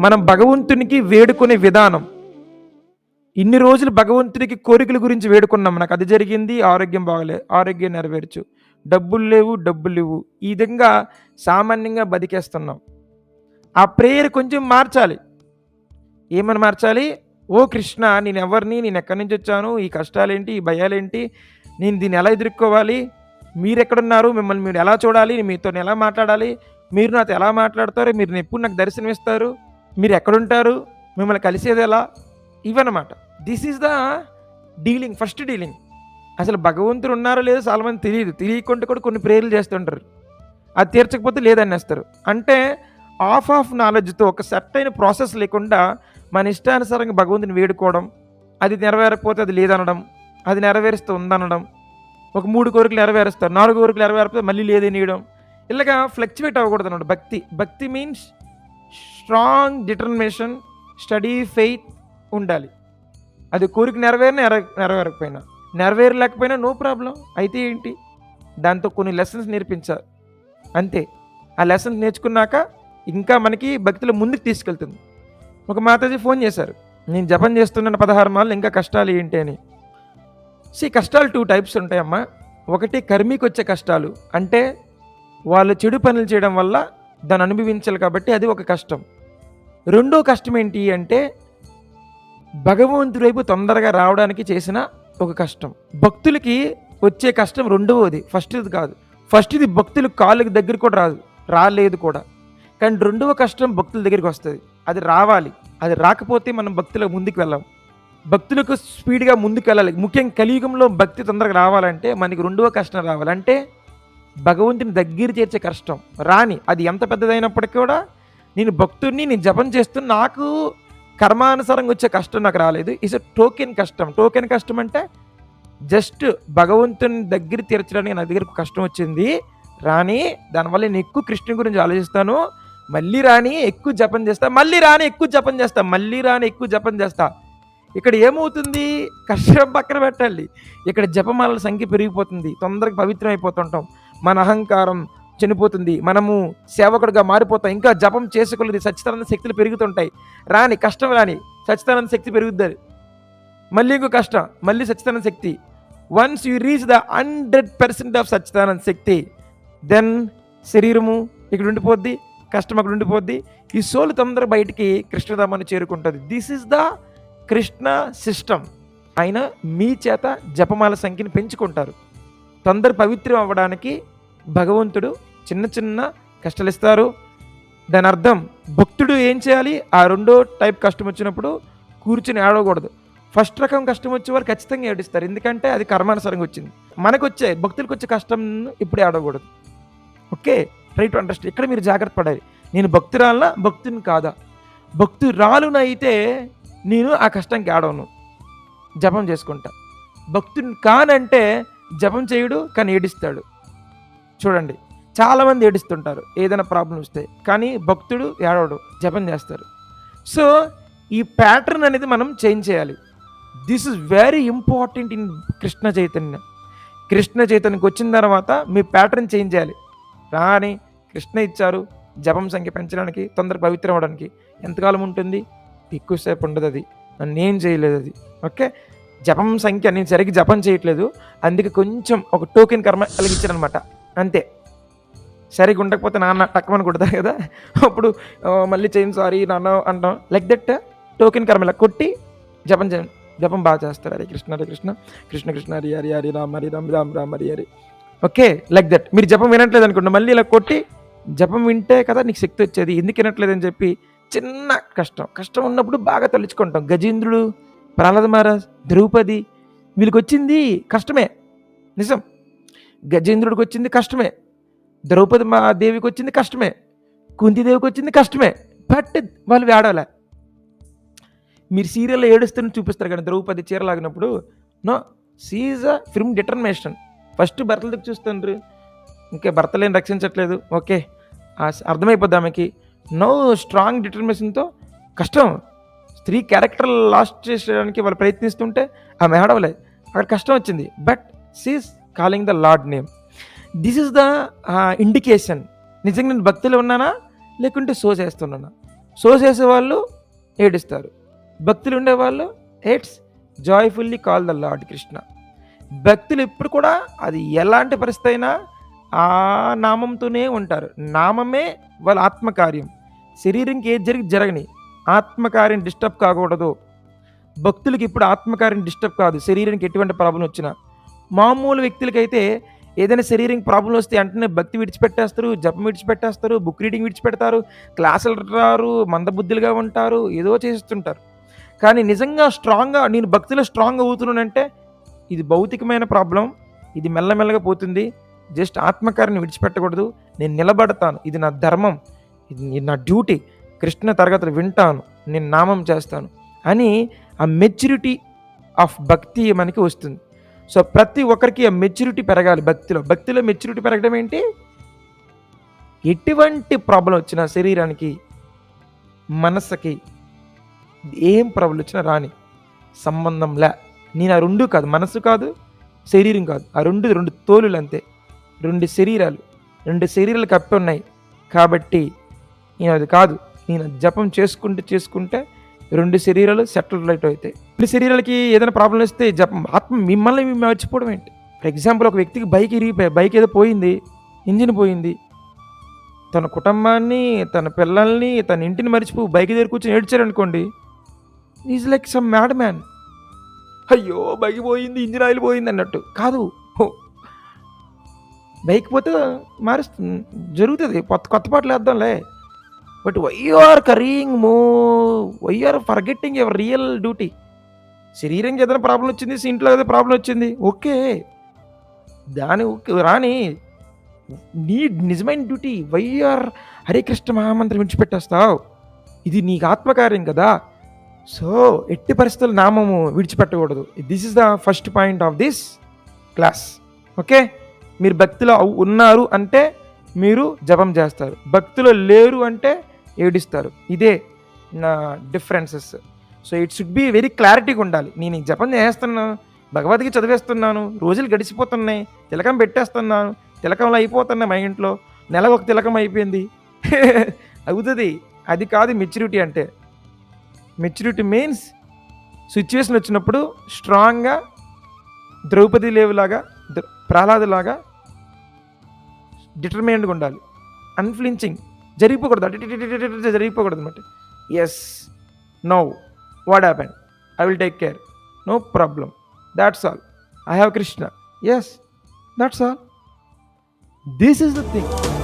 మనం భగవంతునికి వేడుకునే విధానం. ఇన్ని రోజులు భగవంతునికి కోరికల గురించి వేడుకున్నాం. నాకు అది జరిగింది ఆరోగ్యం బాగలే ఆరోగ్యం నెరవేర్చు. డబ్బులు లేవు డబ్బులు లేవు. ఈ విధంగా సామాన్యంగా బతికేస్తున్నాం. ఆ ప్రేయర్ కొంచెం మార్చాలి. ఏమని మార్చాలి? ఓ కృష్ణ నేను ఎవరిని నేను ఎక్కడి నుంచి వచ్చాను? ఈ కష్టాలేంటి? ఈ భయాలేంటి? నేను దీన్ని ఎలా ఎదుర్కోవాలి? మీరు ఎక్కడున్నారు మిమ్మల్ని మీరు ఎలా చూడాలి? మీతో ఎలా మాట్లాడాలి? మీరు నాతో ఎలా మాట్లాడతారు? మీరు ఎప్పుడు నాకు దర్శనమిస్తారు? మీరు ఎక్కడుంటారు మిమ్మల్ని కలిసేది ఎలా ఇవన్నమాట. This is the dealing first dealing అసలు భగవంతుడు ఉన్నారో లేదో చాలామంది తెలియదు. తెలియకుండా కూడా కొన్ని ప్రేయర్లు చేస్తుంటారు. అది తీర్చకపోతే లేదనేస్తారు. అంటే ఆఫ్ ఆఫ్ నాలెడ్జ్తో ఒక సెట్ అయిన ప్రాసెస్ లేకుండా మన ఇష్టానుసారంగా భగవంతుని వేడుకోవడం అది నెరవేరకపోతే అది లేదనడం అది నెరవేరుస్తూ ఉందనడం ఒక మూడు కోరికలు నెరవేరుస్తారు నాలుగు కోరికలు నెరవేరకపోతే మళ్ళీ లేదనియడం ఇలాగా ఫ్లక్చువేట్ అవ్వకూడదు అనమాట భక్తి bhakti means strong determination study faith ఉండాలి. అది కోరిక నెరవేరిన నెరవేరకపోయినా. నెరవేరలేకపోయినా నో ప్రాబ్లం. అయితే ఏంటి? దాంతో కొన్ని లెసన్స్ నేర్పించారు. అంతే. ఆ లెసన్స్ నేర్చుకున్నాక ఇంకా మనకి భక్తిలో ముందుకు తీసుకెళ్తుంది. ఒక మాతాజీ ఫోన్ చేశారు. నేను జపం చేస్తున్నాను పదహారు మాలు ఇంకా కష్టాలు ఏంటి అని? సి కష్టాలు టూ టైప్స్ ఉంటాయమ్మా. ఒకటి కర్మీకి వచ్చే కష్టాలు. అంటే వాళ్ళు చెడు పనులు చేయడం వల్ల దాన్ని అనుభవించాలి కాబట్టి అది ఒక కష్టం. రెండో కష్టం ఏంటి అంటే భగవంతుడి వైపు తొందరగా రావడానికి చేసిన ఒక కష్టం. భక్తులకి వచ్చే కష్టం రెండవది. ఫస్ట్ ఇది కాదు. ఫస్ట్ ఇది భక్తులు కాళ్ళకి దగ్గర కూడా రాదు. రాలేదు కూడా. కానీ రెండవ కష్టం భక్తుల దగ్గరికి వస్తుంది. అది రావాలి. అది రాకపోతే మనం భక్తుల ముందుకు వెళ్ళాం. భక్తులకు స్పీడ్గా ముందుకు వెళ్ళాలి. ముఖ్యంగా కలియుగంలో భక్తి తొందరగా రావాలంటే మనకి రెండవ కష్టం రావాలంటే భగవంతుని దగ్గర చేర్చే కష్టం. రాని అది ఎంత పెద్దదైనప్పటికీ కూడా నేను భక్తుడిని నేను జపం చేస్తూ నాకు కర్మానుసారంగా వచ్చే కష్టం నాకు రాలేదు. ఇస్ టోకెన్ కష్టం. టోకెన్ కష్టం అంటే జస్ట్ భగవంతుని దగ్గర తీర్చడానికి నా దగ్గర కష్టం వచ్చింది. రాని దానివల్ల నేను ఎక్కువ కృష్ణుని గురించి ఆలోచిస్తాను. మళ్ళీ రాని ఎక్కువ జపం చేస్తా. మళ్ళీ రాని ఎక్కువ జపం చేస్తా. మళ్ళీ రాని ఎక్కువ జపం చేస్తా. ఇక్కడ ఏమవుతుంది? కష్టం పక్కన పెట్టాలి ఇక్కడ జపమాలల సంఖ్య పెరిగిపోతుంది. తొందరగా పవిత్రం అయిపోతుంటాం మన అహంకారం చనిపోతుంది. మనము సేవకుడిగా మారిపోతాం. ఇంకా జపం చేసుకోలేదు సచ్చితానంద శక్తులు పెరుగుతుంటాయి. రాని కష్టం రాని సచ్చితానంద శక్తి పెరుగుద్ది. మళ్ళీ ఇంకో కష్టం మళ్ళీ సచ్చితానంద శక్తి. Once you reach the hundred percent of Sachchidananda shakti then శరీరము ఇక్కడ ఉండిపోద్ది కష్టం అక్కడ ఉండిపోద్ది. ఈ సోలు తొందర బయటికి కృష్ణధామాన్ని చేరుకుంటుంది. This is the Krishna system. ఆయన మీ చేత జపమాల సంఖ్యను పెంచుకుంటారు. తొందర పవిత్రం అవ్వడానికి భగవంతుడు చిన్న చిన్న కష్టాలు ఇస్తారు దాని అర్థం భక్తుడు ఏం చేయాలి? ఆ రెండో టైప్ కష్టం వచ్చినప్పుడు కూర్చుని ఏడవకూడదు. ఫస్ట్ రకం కష్టం వచ్చే వారు ఖచ్చితంగా ఏడిస్తారు. ఎందుకంటే అది కర్మానుసారంగా వచ్చింది. మనకు వచ్చే భక్తులకు వచ్చే కష్టం ఇప్పుడు ఏడవకూడదు. ఓకే? Right understand. ఇక్కడ మీరు జాగ్రత్త పడాలి. నేను భక్తురాలనా భక్తుని కాదా? భక్తురాలునైతే నేను ఆ కష్టంకి ఆడవను జపం చేసుకుంటా. భక్తుని కానంటే జపం చేయుడు కానీ ఏడిస్తాడు. చూడండి చాలామంది ఏడుస్తుంటారు ఏదైనా ప్రాబ్లం వస్తే. కానీ భక్తుడు ఏడవడు జపం చేస్తారు సో ఈ ప్యాటర్న్ అనేది మనం చేంజ్ చేయాలి. This is very important in Krishna Chaitanya Krishna చైతన్యకి వచ్చిన తర్వాత మీ ప్యాటర్న్ చేంజ్ చేయాలి. రాని కృష్ణ ఇచ్చారు జపం సంఖ్య పెంచడానికి తొందర పవిత్రం అవ్వడానికి. ఎంతకాలం ఉంటుంది? ఎక్కువసేపు ఉండదు అది. నన్ను ఏం చేయలేదు అది. ఓకే? జపం సంఖ్య నేను సరిగ్గా జపం చేయట్లేదు. అందుకే కొంచెం ఒక టోకెన్ కర్మ కలిగించారనమాట. అంతే. సరిగ్గా ఉండకపోతే నాన్న టక్కమని కొడతారు కదా. అప్పుడు మళ్ళీ చేయండి సారీ నాన్న అంటాం. లైక్ దట్ టోకెన్ కర్మ ఇలా కొట్టి జపం చేయండి జపం బాగా చేస్తారు. Hare Krishna Hare Krishna. Krishna Krishna Hari Hari Hari Ram Hari Ram Ram Ram Hari Hari. Okay like that మీరు జపం వినట్లేదు అనుకోండి మళ్ళీ ఇలా కొట్టి జపం వింటే కదా నీకు శక్తి వచ్చేది. ఎందుకు వినట్లేదని చెప్పి చిన్న కష్టం. కష్టం ఉన్నప్పుడు బాగా తలుచుకుంటాం. గజేంద్రుడు ప్రహ్లాద మహారాజ్ ద్రౌపది వీళ్ళకి వచ్చింది కష్టమే. నిజం. గజేంద్రుడికి వచ్చింది కష్టమే. ద్రౌపది మా దేవికి వచ్చింది కష్టమే. కుంతిదేవికి వచ్చింది కష్టమే. బట్ వాళ్ళు వేడవలే మీరు సీరియల్లో ఏడుస్తున్న చూపిస్తారు కానీ ద్రౌపది చీర లాగినప్పుడు. No she's a firm determination first భర్తల దగ్గర చూస్తుండ్రు. ఇంకే భర్తలేని రక్షించట్లేదు. ఓకే. ఆ అర్థమైపోద్ది ఆమెకి. నో స్ట్రాంగ్ డిటర్మినేషన్తో కష్టం. స్త్రీ క్యారెక్టర్ లాస్ట్ చేయడానికి వాళ్ళు ప్రయత్నిస్తుంటే ఆమె ఆడవలే అక్కడ కష్టం వచ్చింది. But she's calling the lord name this is the indication నిజంగా నేను భక్తిలో ఉన్నానా? లేకుంటే సో చేస్తున్నానా? సో చేసేవాళ్ళు ఏడుస్తారు. భక్తులు ఉండేవాళ్ళు eights joyfully call the lord Krishna భక్తులు ఇప్పుడు కూడా అది ఎలాంటి పరిస్థితి అయినా ఆ నామంతోనే ఉంటారు. నామమే వాళ్ళ ఆత్మకార్యం. శరీరంకి ఏది జరిగి జరగని ఆత్మకార్యం డిస్టర్బ్ కాకూడదు. భక్తులకి ఇప్పుడు ఆత్మకార్యం డిస్టర్బ్ కాదు. శరీరానికి ఎటువంటి ప్రాబ్లం వచ్చినా. మామూలు వ్యక్తులకైతే ఏదైనా శరీరం ప్రాబ్లం వస్తే వెంటనే భక్తి విడిచిపెట్టేస్తారు జపం విడిచిపెట్టేస్తారు బుక్ రీడింగ్ విడిచిపెడతారు క్లాసులు రారు మందబుద్ధులుగా ఉంటారు ఏదో చేస్తుంటారు. కానీ నిజంగా స్ట్రాంగ్గా నేను భక్తిలో స్ట్రాంగ్ అవుతున్నానంటే ఇది భౌతికమైన ప్రాబ్లం. ఇది మెల్లమెల్లగా పోతుంది. జస్ట్ ఆత్మకారిని విడిచిపెట్టకూడదు. నేను నిలబడతాను. ఇది నా ధర్మం. ఇది నా డ్యూటీ. కృష్ణ తరగతులు వింటాను నేను నామం చేస్తాను అని ఆ మెచ్యూరిటీ ఆఫ్ భక్తి మనకి వస్తుంది. సో ప్రతి ఒక్కరికి ఆ మెచ్యూరిటీ పెరగాలి భక్తిలో. భక్తిలో మెచ్యూరిటీ పెరగడం ఏంటి? ఎటువంటి ప్రాబ్లం వచ్చినా శరీరానికి మనస్సుకి ఏం ప్రాబ్లం వచ్చినా రాని సంబంధం లే. నేను ఆ రెండు కాదు మనసు కాదు శరీరం కాదు. ఆ రెండు రెండు తోలులు అంతే. రెండు శరీరాలు. రెండు శరీరాలు కప్పి ఉన్నాయి. కాబట్టి నేను అది కాదు. నేను జపం చేసుకుంటూ చేసుకుంటే రెండు శరీరాలు సెటిల్ రైట్ అవుతాయి. రెండు శరీరాలకి ఏదైనా ప్రాబ్లం వస్తే జపం ఆత్మ మిమ్మల్ని మేము మర్చిపోవడం ఏంటి? ఫర్ ఎగ్జాంపుల్ ఒక వ్యక్తికి బైక్ ఇరిగిపోయి బైక్ ఏదో పోయింది ఇంజిన్ పోయింది. తన కుటుంబాన్ని తన పిల్లల్ని తన ఇంటిని మర్చిపో బైక్ దగ్గర కూర్చొని ఏడ్చారనుకోండి is like some mad man అయ్యో బైక్ పోయింది ఇంజిన్ ఆయిల్ పోయింది అన్నట్టు. కాదు. బైక్ పోతే మారుస్తుంది జరుగుతుంది. కొత్త కొత్త పాటలు వేద్దాంలే. But why are crying more why are forgetting your real duty శరీరంకి ఏదైనా ప్రాబ్లం వచ్చింది ఇంట్లో ఏదైనా ప్రాబ్లం వచ్చింది. ఓకే దాని ఓకే రాని నీ నిజమైన డ్యూటీ వై ఆర్ హరికృష్ణ మహామంత్రం విడిచిపెట్టేస్తావు? ఇది నీకు ఆత్మకార్యం కదా. సో ఎట్టి పరిస్థితులు నామము విడిచిపెట్టకూడదు. This is the first point of this class okay మీరు భక్తిలో ఉన్నారు అంటే మీరు జపం చేస్తారు. భక్తిలో లేరు అంటే ఏడిస్తారు. ఇదే నా differences so it should be very క్లారిటీగా ఉండాలి. నేను ఈ జపం చేస్తున్నాను భగవద్గీత చదివేస్తున్నాను రోజులు గడిచిపోతున్నాయి తిలకం పెట్టేస్తున్నాను తిలకంలో అయిపోతున్నాయి మా ఇంట్లో నెల ఒక తిలకం అయిపోయింది. అవుతుంది. అది కాదు మెచ్యూరిటీ అంటే. మెచ్యూరిటీ మీన్స్ సిచ్యువేషన్ వచ్చినప్పుడు స్ట్రాంగ్గా ద్రౌపది లేవులాగా ప్రహ్లాదులాగా డిటర్మైన్డ్గా ఉండాలి. అన్ఫ్లించింగ్ జరిగిపోకూడదు. అటు జరిగిపోకూడదు అనమాట yes no what happen I will take care no problem that's all I have Krishna yes that's all this is the thing